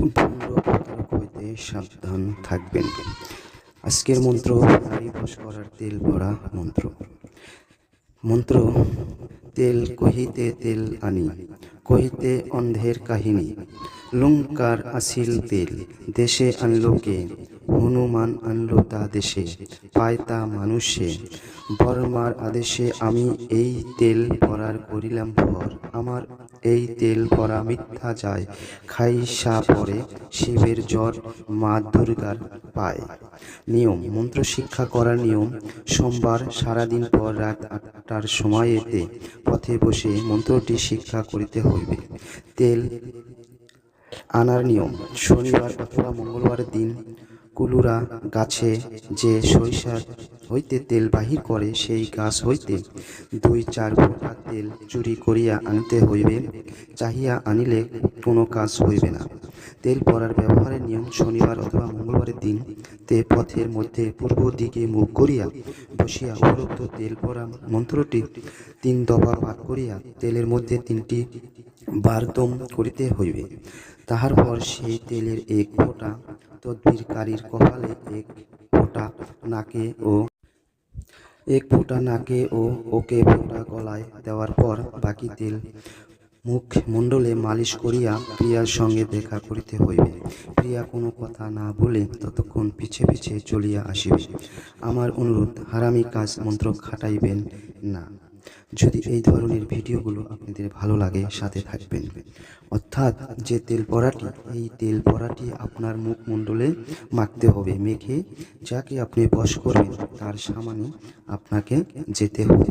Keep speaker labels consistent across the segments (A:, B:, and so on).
A: হইতে সাবধান থাকবেন। আজকের মন্ত্র নারী বস করার তেল ভরা মন্ত্র। মন্ত্র, তেল কহিতে তেল আনি, কহিতে অন্ধের কাহিনী। লঙ্কার আসিল তেল। দেশে আনলো কে? হনুমান আনলো তা দেশে। পায় তা মানুষে। বর্মার আদেশে আমি এই তেল পরার করিলাম ভর। আমার এই তেল পরা মিথ্যা যায়। খাই সা পরে শিবের জ্বর মা দুর্গার পায়। নিয়ম, মন্ত্র শিক্ষা করার নিয়ম। সোমবার সারাদিন পর রাত আটটার সময়েতে পথে বসে মন্ত্রটি শিক্ষা করিতে হইবে। তেল আনার নিয়ম। শনিবার অথবা মঙ্গলবারের দিন কুলুরা গাছে যে সরিষার হইতে তেল বাহির করে, সেই গাছ হইতে দুই চার ফোঁটা তেল চুরি করিয়া আনিতে হইবে, চাহিয়া আনিলে কোনো কাজ হইবে না। তেল পরার ব্যবহারের নিয়ম শনিবার অথবা মঙ্গলবারের দিন তে পথের মধ্যে পূর্ব দিকে মুখ করিয়া বসিয়া উপরোক্ত তেল পরা মন্ত্রটি তিন দফা পাঠ করিয়া তেলের মধ্যে তিনটি বারদম করিতে হইবে। তাহার পর সেই তেলের এক ফোঁটা, তদ্বিরকারীর কপালে এক ফোঁটা নাকে ও এক ফোঁটা নাকে ও ওকে ফোঁটা গলায় দেওয়ার পর বাকি তেল মুখ মণ্ডলে মালিশ করিয়া প্রিয়ার সঙ্গে দেখা করিতে হইবে। প্রিয়া কোনো কথা না বলে ততক্ষণ পিছে পিছে চলিয়া আসিবে। আমার অনুরোধ, হারামি কাজ মন্ত্র খাটাইবেন না। যদি এই ধরনের ভিডিওগুলো আপনাদের ভালো লাগে, সাথে থাকবেন। অর্থাৎ যে তেল পরাটি, এই তেল পরাটি আপনার মুখমণ্ডলে মাখতে হবে, মেখে যাকে আপনি বশ করবেন, তার সামনে আপনাকে যেতে হবে।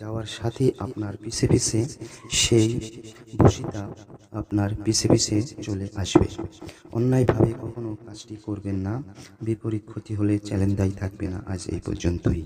A: যাওয়ার সাথে আপনার পিছে পিছে সেই বসিতা আপনার পিছে পিছে চলে আসবে। অন্যায়ভাবে কখনো কাজটি করবেন না, বিপরীত ক্ষতি হলে চ্যালেঞ্জ দায়ী থাকবে না আজ এই পর্যন্তই।